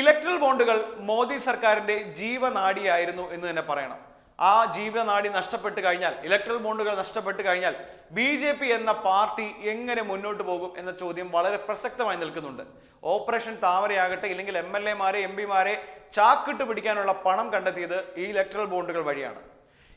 Electoral ബോണ്ടുകൾ മോദി സർക്കാരിന്റെ ജീവനാഡിയായിരുന്നു എന്ന് തന്നെ പറയണം. ആ ജീവനാടി നഷ്ടപ്പെട്ട് കഴിഞ്ഞാൽ ഇലക്ട്രൽ ബോണ്ടുകൾ നഷ്ടപ്പെട്ട് കഴിഞ്ഞാൽ ബി ജെ പി എന്ന പാർട്ടി എങ്ങനെ മുന്നോട്ട് പോകും എന്ന ചോദ്യം വളരെ പ്രസക്തമായി നിൽക്കുന്നുണ്ട്. ഓപ്പറേഷൻ താമരയാകട്ടെ ഇല്ലെങ്കിൽ എം എൽ എമാരെ എം പിമാരെ ചാക്കിട്ട് പിടിക്കാനുള്ള പണം കണ്ടെത്തിയത് ഈ ഇലക്ട്രൽ ബോണ്ടുകൾ വഴിയാണ്.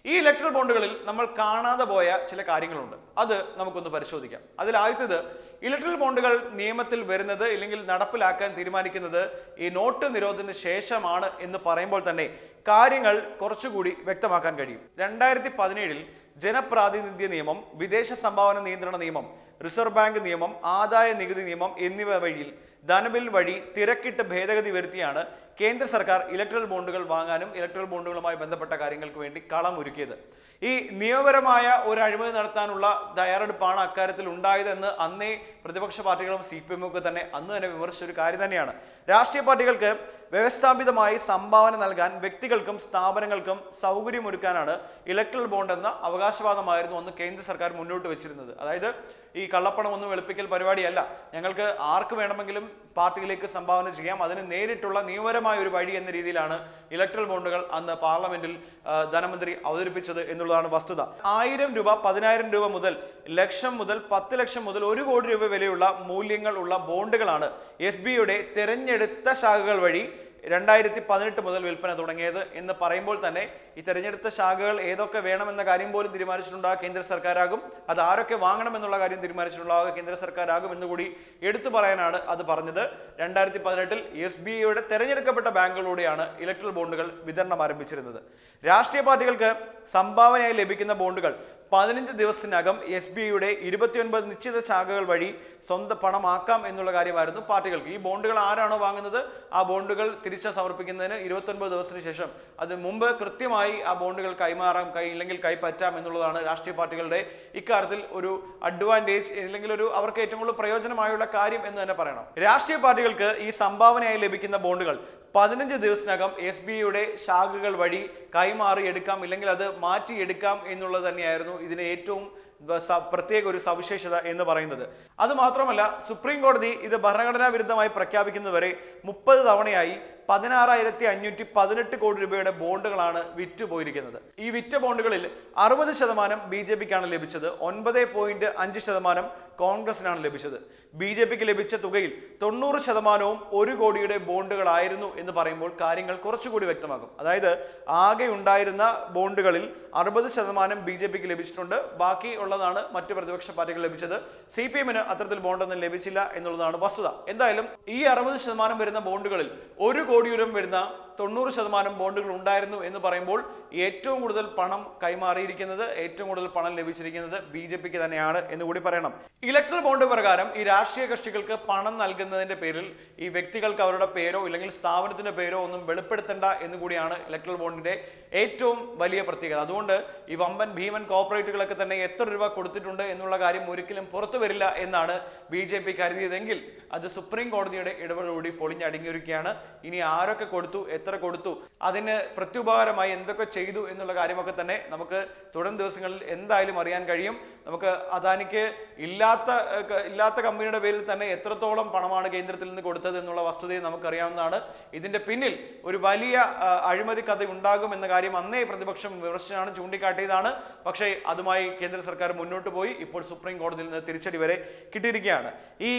ഈ ഇലക്ട്രൽ ബോണ്ടുകളിൽ നമ്മൾ കാണാതെ പോയ ചില കാര്യങ്ങളുണ്ട്. അത് നമുക്കൊന്ന് പരിശോധിക്കാം. അതിൽ ആദ്യത്തേത് ഇലക്ട്രൽ ബോണ്ടുകൾ നിയമത്തിൽ വരുന്നത് ഇല്ലെങ്കിൽ നടപ്പിലാക്കാൻ തീരുമാനിക്കുന്നത് ഈ നോട്ട് നിരോധന ശേഷമാണ് എന്ന് പറയുമ്പോൾ തന്നെ കാര്യങ്ങൾ കുറച്ചുകൂടി വ്യക്തമാക്കാൻ കഴിയും. രണ്ടായിരത്തി പതിനേഴിൽ ജനപ്രാതിനിധ്യ നിയമം വിദേശ സംഭാവന നിയന്ത്രണ നിയമം റിസർവ് ബാങ്ക് നിയമം ആദായ നികുതി നിയമം എന്നിവ വഴിയിൽ ധനബിൽ വഴി തിരക്കിട്ട് ഭേദഗതി വരുത്തിയാണ് കേന്ദ്ര സർക്കാർ ഇലക്ട്രൽ ബോണ്ടുകൾ വാങ്ങാനും ഇലക്ട്രൽ ബോണ്ടുകളുമായി ബന്ധപ്പെട്ട കാര്യങ്ങൾക്ക് വേണ്ടി കളമൊരുക്കിയത് ഈ നിയമപരമായ ഒരു അഴിമതി നടത്താനുള്ള തയ്യാറെടുപ്പാണ് അക്കാര്യത്തിൽ ഉണ്ടായതെന്ന് അന്നേ പ്രതിപക്ഷ പാർട്ടികളും സി പി എമ്മും ഒക്കെ തന്നെ അന്ന് തന്നെ വിമർശിച്ച ഒരു കാര്യം തന്നെയാണ്. രാഷ്ട്രീയ പാർട്ടികൾക്ക് വ്യവസ്ഥാപിതമായി സംഭാവന നൽകാൻ വ്യക്തികൾക്കും സ്ഥാപനങ്ങൾക്കും സൗകര്യമൊരുക്കാനാണ് ഇലക്ട്രൽ ബോണ്ട് എന്ന അവകാശവാദമായിരുന്നു അന്ന് കേന്ദ്ര സർക്കാർ മുന്നോട്ട് വെച്ചിരുന്നത്. അതായത് ഈ കള്ളപ്പണം ഒന്നും വെളുപ്പിക്കൽ പരിപാടിയല്ല. ഞങ്ങൾക്ക് ആർക്ക് വേണമെങ്കിലും പാർട്ടിയിലേക്ക് സംഭാവന ചെയ്യാം. അതിന് നേരിട്ടുള്ള നിയമപരമായ ഒരു വഴി എന്ന രീതിയിലാണ് ഇലക്ട്രൽ ബോണ്ടുകൾ അന്ന് പാർലമെന്റിൽ ധനമന്ത്രി അവതരിപ്പിച്ചത് എന്നുള്ളതാണ് വസ്തുത. ആയിരം രൂപ പതിനായിരം രൂപ മുതൽ ലക്ഷം മുതൽ പത്ത് ലക്ഷം മുതൽ ഒരു കോടി രൂപ വിലയുള്ള മൂല്യങ്ങൾ ഉള്ള ബോണ്ടുകളാണ് എസ് ബിയുടെ തിരഞ്ഞെടുത്ത ശാഖകൾ വഴി രണ്ടായിരത്തി പതിനെട്ട് മുതൽ വിൽപ്പന തുടങ്ങിയത് എന്ന് പറയുമ്പോൾ തന്നെ ഈ തെരഞ്ഞെടുത്ത ശാഖകൾ ഏതൊക്കെ വേണമെന്ന കാര്യം പോലും തീരുമാനിച്ചിട്ടുണ്ടാകുക കേന്ദ്ര സർക്കാരാകും. അത് ആരൊക്കെ വാങ്ങണമെന്നുള്ള കാര്യം തീരുമാനിച്ചിട്ടുണ്ടാകുക കേന്ദ്ര സർക്കാരാകും എന്നുകൂടി എടുത്തു പറയാനാണ് അത് പറഞ്ഞത്. രണ്ടായിരത്തി പതിനെട്ടിൽ എസ് ബി ഐയുടെ തെരഞ്ഞെടുക്കപ്പെട്ട ബാങ്കുകളിലൂടെയാണ് ഇലക്ട്രൽ ബോണ്ടുകൾ വിതരണം ആരംഭിച്ചിരുന്നത്. രാഷ്ട്രീയ പാർട്ടികൾക്ക് സംഭാവനയായി ലഭിക്കുന്ന ബോണ്ടുകൾ പതിനഞ്ച് ദിവസത്തിനകം എസ് ബി ഐയുടെ ഇരുപത്തിയൊൻപത് നിശ്ചിത ശാഖകൾ വഴി സ്വന്തം പണമാക്കാം എന്നുള്ള കാര്യമായിരുന്നു പാർട്ടികൾക്ക്. ഈ ബോണ്ടുകൾ ആരാണോ വാങ്ങുന്നത്? ആ ബോണ്ടുകൾ തിരിച്ച് സമർപ്പിക്കുന്നതിന് ഇരുപത്തൊൻപത് ദിവസത്തിന് ശേഷം അത് മുമ്പ് കൃത്യമായി ആ ബോണ്ടുകൾ കൈമാറാം കൈ ഇല്ലെങ്കിൽ കൈപ്പറ്റാം എന്നുള്ളതാണ് രാഷ്ട്രീയ പാർട്ടികളുടെ ഇക്കാര്യത്തിൽ ഒരു അഡ്വാന്റേജ് അല്ലെങ്കിൽ ഒരു അവർക്ക് ഏറ്റവും കൂടുതൽ പ്രയോജനമായുള്ള കാര്യം എന്ന് തന്നെ പറയണം. രാഷ്ട്രീയ പാർട്ടികൾക്ക് ഈ സംഭാവനയായി ലഭിക്കുന്ന ബോണ്ടുകൾ പതിനഞ്ച് ദിവസത്തിനകം എസ് ബി ഐയുടെ ശാഖകൾ വഴി കൈമാറി എടുക്കാം ഇല്ലെങ്കിൽ അത് മാറ്റിയെടുക്കാം എന്നുള്ളത് തന്നെയായിരുന്നു ഇതിന് ഏറ്റവും പ്രത്യേക ഒരു സവിശേഷത എന്ന് പറയുന്നത്. അതുമാത്രമല്ല സുപ്രീം കോടതി ഇത് ഭരണഘടനാ വിരുദ്ധമായി പ്രഖ്യാപിക്കുന്നതുവരെ മുപ്പത് തവണയായി പതിനാറായിരത്തി അഞ്ഞൂറ്റി പതിനെട്ട് കോടി രൂപയുടെ ബോണ്ടുകളാണ് വിറ്റ് പോയിരിക്കുന്നത് ഈ വിറ്റ ബോണ്ടുകളിൽ അറുപത് ശതമാനം ബി ജെ പിക്കാണ് ലഭിച്ചത്. ഒൻപത് പോയിന്റ് അഞ്ച് ശതമാനം കോൺഗ്രസിനാണ് ലഭിച്ചത്. ബി ജെ പിക്ക് ലഭിച്ച തുകയിൽ തൊണ്ണൂറ് ശതമാനവും ഒരു കോടിയുടെ ബോണ്ടുകളായിരുന്നു എന്ന് പറയുമ്പോൾ കാര്യങ്ങൾ കുറച്ചുകൂടി വ്യക്തമാകും. അതായത് ആകെ ഉണ്ടായിരുന്ന ബോണ്ടുകളിൽ അറുപത് ശതമാനം ബി ജെ പിക്ക് ലഭിച്ചിട്ടുണ്ട്. ബാക്കി ഉള്ളതാണ് മറ്റു പ്രതിപക്ഷ പാർട്ടികൾ ലഭിച്ചത്. സി പി എമ്മിന് അത്തരത്തിൽ ബോണ്ടൊന്നും ലഭിച്ചില്ല എന്നുള്ളതാണ് വസ്തുത. എന്തായാലും ഈ അറുപത് ശതമാനം വരുന്ന ബോണ്ടുകളിൽ ഒരു കോടിയോളം വരുന്ന തൊണ്ണൂറ് ശതമാനം ബോണ്ടുകൾ ഉണ്ടായിരുന്നു എന്ന് പറയുമ്പോൾ ഏറ്റവും കൂടുതൽ പണം കൈമാറിയിരിക്കുന്നത് ഏറ്റവും കൂടുതൽ പണം ലഭിച്ചിരിക്കുന്നത് ബി ജെ പിക്ക് തന്നെയാണ് എന്ന് കൂടി പറയണം. ഇലക്ട്രൽ ബോണ്ട് പ്രകാരം ഈ രാഷ്ട്രീയ കക്ഷികൾക്ക് പണം നൽകുന്നതിന്റെ പേരിൽ ഈ വ്യക്തികൾക്ക് അവരുടെ പേരോ ഇല്ലെങ്കിൽ സ്ഥാപനത്തിന്റെ പേരോ ഒന്നും വെളിപ്പെടുത്തേണ്ട എന്ന് കൂടിയാണ് ഇലക്ട്രൽ ബോണ്ടിന്റെ ഏറ്റവും വലിയ പ്രത്യേകത. അതുകൊണ്ട് ഈ വമ്പൻ ഭീമൻ കോർപ്പറേറ്റുകളൊക്കെ തന്നെ എത്ര രൂപ കൊടുത്തിട്ടുണ്ട് എന്നുള്ള കാര്യം ഒരിക്കലും പുറത്തു വരില്ല എന്നാണ് ബി ജെ പി കരുതിയതെങ്കിൽ അത് സുപ്രീം കോടതിയുടെ ഇടപെടലോടി പൊളിഞ്ഞടങ്ങിയിരിക്കുകയാണ് ഇനി ആരൊക്കെ കൊടുത്തു എത്ര കൊടുത്തു. അതിന് പ്രത്യുപകാരമായി എന്തൊക്കെ ചെയ്തു എന്നുള്ള കാര്യമൊക്കെ തന്നെ നമുക്ക് തുടരും ദിവസങ്ങളിൽ എന്തായാലും അറിയാൻ കഴിയും. നമുക്ക് അദാനിക്ക് ഇല്ലാത്ത ഇല്ലാത്ത കമ്പനിയുടെ പേരിൽ തന്നെ എത്രത്തോളം പണമാണ് കേന്ദ്രത്തിൽ നിന്ന് കൊടുത്തത് എന്നുള്ള വസ്തുതയെ നമുക്കറിയാവുന്നതാണ്. ഇതിന്റെ പിന്നിൽ ഒരു വലിയ അഴിമതി കഥ ഉണ്ടാകും എന്ന കാര്യം അന്നേ പ്രതിപക്ഷം വിമർശനമാണ് ചൂണ്ടിക്കാട്ടിയതാണ്. പക്ഷേ അതുമായി കേന്ദ്ര സർക്കാർ മുന്നോട്ട് പോയി. ഇപ്പോൾ സുപ്രീം കോടതിയിൽ നിന്ന് തിരിച്ചടി വരെ കിട്ടിയിരിക്കുകയാണ്. ഈ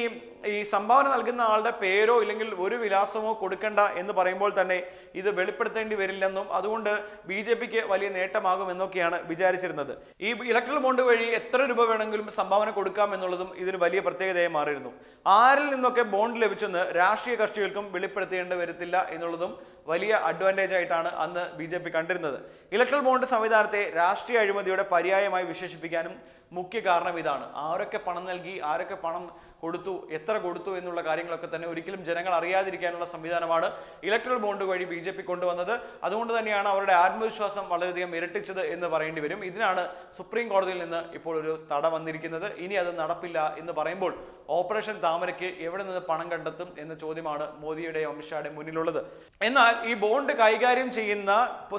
ഈ സംഭാവന നൽകുന്ന ആളുടെ പേരോ ഇല്ലെങ്കിൽ ഒരു വിലാസമോ കൊടുക്കണ്ട എന്ന് പറയുമ്പോൾ തന്നെ ഇത് വെളിപ്പെടുത്തേണ്ടി വരില്ലെന്നും അതുകൊണ്ട് ബി ജെ പിക്ക് വലിയ നേട്ടമാകുമെന്നൊക്കെയാണ് വിചാരിച്ചിരുന്നത്. ഈ ഇലക്ട്രൽ ബോണ്ട് വഴി എത്ര രൂപ വേണമെങ്കിലും സംഭാവന കൊടുക്കാം എന്നുള്ളതും ഇതിന് വലിയ പ്രത്യേകതയായി മാറിയിരുന്നു. ആരിൽ നിന്നൊക്കെ ബോണ്ട് ലഭിച്ചെന്ന് രാഷ്ട്രീയ കക്ഷികൾക്കും വെളിപ്പെടുത്തേണ്ടി വരത്തില്ല എന്നുള്ളതും വലിയ അഡ്വാന്റേജ് ആയിട്ടാണ് അന്ന് ബി കണ്ടിരുന്നത്. ഇലക്ട്രൽ ബോണ്ട് സംവിധാനത്തെ രാഷ്ട്രീയ അഴിമതിയുടെ പര്യായമായി വിശേഷിപ്പിക്കാനും മുഖ്യ കാരണം ഇതാണ്. ആരൊക്കെ പണം നൽകി ആരൊക്കെ പണം കൊടുത്തു എത്ര കൊടുത്തു എന്നുള്ള കാര്യങ്ങളൊക്കെ തന്നെ ഒരിക്കലും ജനങ്ങൾ അറിയാതിരിക്കാനുള്ള സംവിധാനമാണ് ഇലക്ട്രൽ ബോണ്ട് വഴി ബി ജെ പി കൊണ്ടുവന്നത്. അതുകൊണ്ട് തന്നെയാണ് അവരുടെ ആത്മവിശ്വാസം വളരെയധികം ഇരട്ടിച്ചത് എന്ന് പറയേണ്ടി വരും. ഇതിനാണ് സുപ്രീം കോടതിയിൽ നിന്ന് ഇപ്പോൾ ഒരു തട വന്നിരിക്കുന്നത്. ഇനി അത് നടപ്പില്ല എന്ന് പറയുമ്പോൾ ഓപ്പറേഷൻ താമരയ്ക്ക് എവിടെ നിന്ന് പണം കണ്ടെത്തും എന്ന ചോദ്യമാണ് മോദിയുടെയും അമിത്ഷായുടെ മുന്നിലുള്ളത്. എന്നാൽ ഈ ബോണ്ട് കൈകാര്യം ചെയ്യുന്ന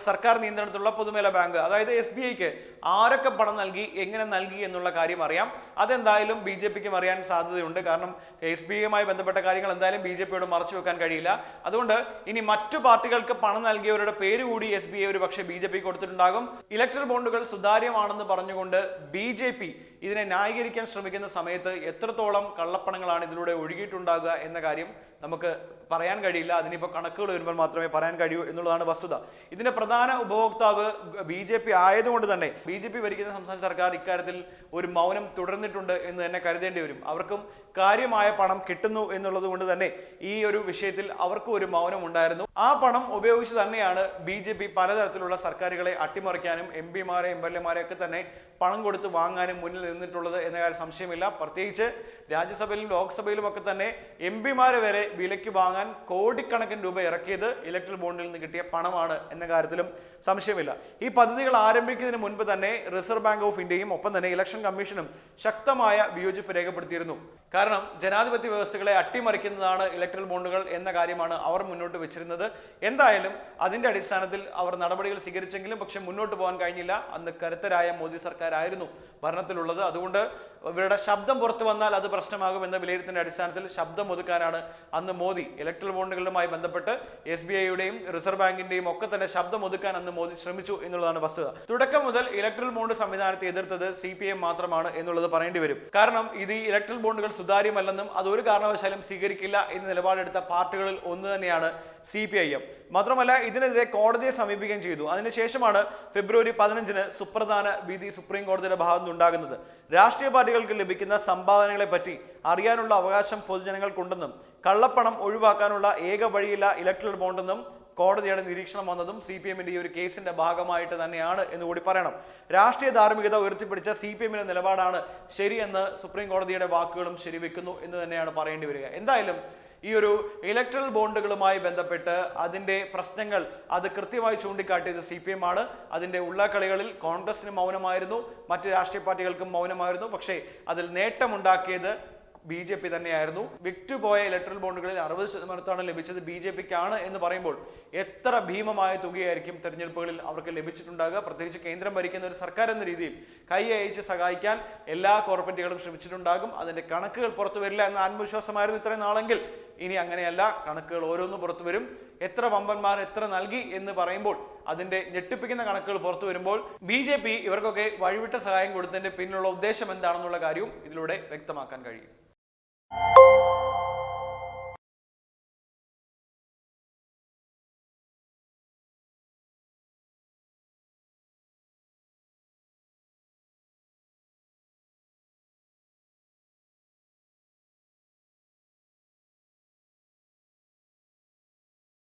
സർക്കാർ നിയന്ത്രണത്തിലുള്ള പൊതുമേല ബാങ്ക് അതായത് എസ് ബി ഐക്ക് ആരൊക്കെ പണം നൽകി എങ്ങനെ നൽകി എന്നുള്ള കാര്യം അറിയാം. അതെന്തായാലും ബി ജെ പിക്കും അറിയാൻ സാധ്യതയുണ്ട്. കാരണം എസ് ബി ഐയുമായി ബന്ധപ്പെട്ട കാര്യങ്ങൾ എന്തായാലും ബി ജെ പിയോട് മറച്ചു വെക്കാൻ കഴിയില്ല. അതുകൊണ്ട് ഇനി മറ്റു പാർട്ടികൾക്ക് പണം നൽകിയവരുടെ പേര് കൂടി എസ് ബി ഐ ഒരു പക്ഷേ ബി ജെ പി കൊടുത്തിട്ടുണ്ടാകും. ഇലക്ട്രൽ ബോണ്ടുകൾ സുതാര്യമാണെന്ന് പറഞ്ഞുകൊണ്ട് ബി ജെ പി ഇതിനെ ന്യായീകരിക്കാൻ ശ്രമിക്കുന്ന സമയത്ത് എത്രത്തോളം കള്ളപ്പണങ്ങളാണ് ഇതിലൂടെ ഒഴുകിയിട്ടുണ്ടാകുക എന്ന കാര്യം നമുക്ക് പറയാൻ കഴിയില്ല. അതിനിപ്പോൾ കണക്കുകൾ വരുമ്പോൾ മാത്രമേ പറയാൻ കഴിയൂ എന്നുള്ളതാണ് വസ്തുത. ഇതിന്റെ പ്രധാന ഉപഭോക്താവ് ബി ജെ പി ആയതുകൊണ്ട് തന്നെ ബി ജെ പി ഭരിക്കുന്ന സംസ്ഥാന സർക്കാർ ഇക്കാര്യത്തിൽ ഒരു മൗനം തുടർന്നിട്ടുണ്ട് എന്ന് തന്നെ കരുതേണ്ടി വരും. അവർക്കും കാര്യമായ പണം കിട്ടുന്നു എന്നുള്ളത് കൊണ്ട് തന്നെ ഈ ഒരു വിഷയത്തിൽ അവർക്കും ഒരു മൗനം ഉണ്ടായിരുന്നു. ആ പണം ഉപയോഗിച്ച് തന്നെയാണ് ബി ജെ പി പലതരത്തിലുള്ള സർക്കാരുകളെ അട്ടിമറിക്കാനും എം പിമാരെ എം എൽ എമാരെ ഒക്കെ തന്നെ പണം കൊടുത്ത് വാങ്ങാനും മുന്നിൽ നിന്നിട്ടുള്ളത് എന്ന കാര്യം സംശയമില്ല. പ്രത്യേകിച്ച് രാജ്യസഭയിലും ലോക്സഭയിലും ഒക്കെ തന്നെ എം പിമാരെ വരെ വിലയ്ക്ക് വാങ്ങാൻ കോടിക്കണക്കിന് രൂപ ഇറക്കിയത് ഇലക്ട്രൽ ബോണ്ടിൽ നിന്ന് കിട്ടിയ പണമാണ് എന്ന കാര്യത്തിലും സംശയമില്ല. ഈ പദ്ധതികൾ ആരംഭിക്കുന്നതിന് മുൻപ് തന്നെ റിസർവ് ബാങ്ക് ഓഫ് ഇന്ത്യയും ഒപ്പം തന്നെ ഇലക്ഷൻ കമ്മീഷനും ശക്തമായ വിയോജിപ്പ് രേഖപ്പെടുത്തിയിരുന്നു. കാരണം ജനാധിപത്യ വ്യവസ്ഥകളെ അട്ടിമറിക്കുന്നതാണ് ഇലക്ട്രൽ ബോണ്ടുകൾ എന്ന കാര്യമാണ് അവർ മുന്നോട്ട് വെച്ചിരുന്നത്. എന്തായാലും അതിന്റെ അടിസ്ഥാനത്തിൽ അവർ നടപടികൾ സ്വീകരിച്ചെങ്കിലും പക്ഷെ മുന്നോട്ട് പോകാൻ കഴിഞ്ഞില്ല. അന്ന് കരുത്തരായ മോദി സർക്കാരായിരുന്നു ഭരണത്തിലുള്ളത്. അതുകൊണ്ട് ഇവരുടെ ശബ്ദം പുറത്തു വന്നാൽ അത് പ്രശ്നമാകും എന്ന വിലയിരുത്തിന്റെ അടിസ്ഥാനത്തിൽ ശബ്ദം ഒതുക്കാനാണ് അന്ന് മോദി ഇലക്ട്രൽ ബോണ്ടുകളുമായി ബന്ധപ്പെട്ട് എസ് ബി ഐയുടെയും റിസർവ് ബാങ്കിന്റെയും ഒക്കെ തന്നെ ശബ്ദം ഒതുക്കാൻ അന്ന് മോദി ശ്രമിച്ചു എന്നുള്ളതാണ് വസ്തുത. തുടക്കം മുതൽ ഇലക്ട്രൽ ബോണ്ട് സംവിധാനത്തെ എതിർത്തത് സി പി എം മാത്രമാണ് എന്നുള്ളത് പറയേണ്ടി വരും. കാരണം ഇത് ഇലക്ട്രൽ ബോണ്ടുകൾ സുതാര്യമല്ലെന്നും അത് ഒരു കാരണവശാലും സ്വീകരിക്കില്ല എന്ന് നിലപാടെടുത്ത പാർട്ടികളിൽ ഒന്ന് തന്നെയാണ് സി പി ഐ എം മാത്രമല്ല ഇതിനെതിരെ കോടതിയെ സമീപിക്കുകയും ചെയ്തു. അതിനുശേഷമാണ് ഫെബ്രുവരി പതിനഞ്ചിന് സുപ്രധാന വിധി സുപ്രീം കോടതിയുടെ ഭാഗത്തു നിന്നുണ്ടാകുന്നത് രാഷ്ട്രീയ പാർട്ടികൾക്ക് ലഭിക്കുന്ന സംഭാവനകളെ പറ്റി അറിയാനുള്ള അവകാശം പൊതുജനങ്ങൾക്കുണ്ടെന്നും കള്ളപ്പണം ഒഴിവാക്കാനുള്ള ഏക വഴിയില്ല ഇലക്ട്രൽ ബോണ്ടെന്നും കോടതിയുടെ നിരീക്ഷണം വന്നതും സി പി എമ്മിന്റെ ഈ ഒരു കേസിന്റെ ഭാഗമായിട്ട് തന്നെയാണ് എന്ന് കൂടി പറയണം. രാഷ്ട്രീയ ധാർമ്മികത ഉയർത്തിപ്പിടിച്ച സി പി എമ്മിന്റെ നിലപാടാണ് ശരിയെന്ന് സുപ്രീം കോടതിയുടെ വാക്കുകളും ശരിവെക്കുന്നു എന്ന് തന്നെയാണ് പറയേണ്ടി വരിക. എന്തായാലും ഈ ഒരു ഇലക്ട്രൽ ബോണ്ടുകളുമായി ബന്ധപ്പെട്ട് അതിന്റെ പ്രശ്നങ്ങൾ അത് കൃത്യമായി ചൂണ്ടിക്കാട്ടിയത് സി പി എം ആണ്. അതിന്റെ ഉള്ളക്കളികളിൽ കോൺഗ്രസിന് മൗനമായിരുന്നു. മറ്റ് രാഷ്ട്രീയ പാർട്ടികൾക്കും മൗനമായിരുന്നു. പക്ഷേ അതിൽ നേട്ടമുണ്ടാക്കിയത് ബി ജെ പി തന്നെയായിരുന്നു. വിറ്റുപോയ ഇലക്ട്രൽ ബോണ്ടുകളിൽ അറുപത് ശതമാനത്താണ് ലഭിച്ചത് ബി ജെ പിക്കാണ് എന്ന് പറയുമ്പോൾ എത്ര ഭീമമായ തുകയായിരിക്കും തെരഞ്ഞെടുപ്പുകളിൽ അവർക്ക് ലഭിച്ചിട്ടുണ്ടാകുക? പ്രത്യേകിച്ച് കേന്ദ്രം ഭരിക്കുന്ന ഒരു സർക്കാർ എന്ന രീതിയിൽ കൈ അയച്ച് സഹായിക്കാൻ എല്ലാ കോർപ്പറേറ്റുകളും ശ്രമിച്ചിട്ടുണ്ടാകും. അതിന്റെ കണക്കുകൾ പുറത്തു വരില്ല എന്ന ആത്മവിശ്വാസമായിരുന്നു ഇത്രയും നാളെങ്കിൽ. ഇനി അങ്ങനെയല്ല കണക്കുകൾ ഓരോന്നും പുറത്തു വരും. എത്ര വമ്പന്മാർ എത്ര നൽകി എന്ന് പറയുമ്പോൾ അതിന്റെ ഞെട്ടിപ്പിക്കുന്ന കണക്കുകൾ പുറത്തു വരുമ്പോൾ ബി ജെ പി ഇവർക്കൊക്കെ വഴിവിട്ട സഹായം കൊടുത്തതിന്റെ പിന്നിലുള്ള ഉദ്ദേശം എന്താണെന്നുള്ള കാര്യവും ഇതിലൂടെ വ്യക്തമാക്കാൻ കഴിയും.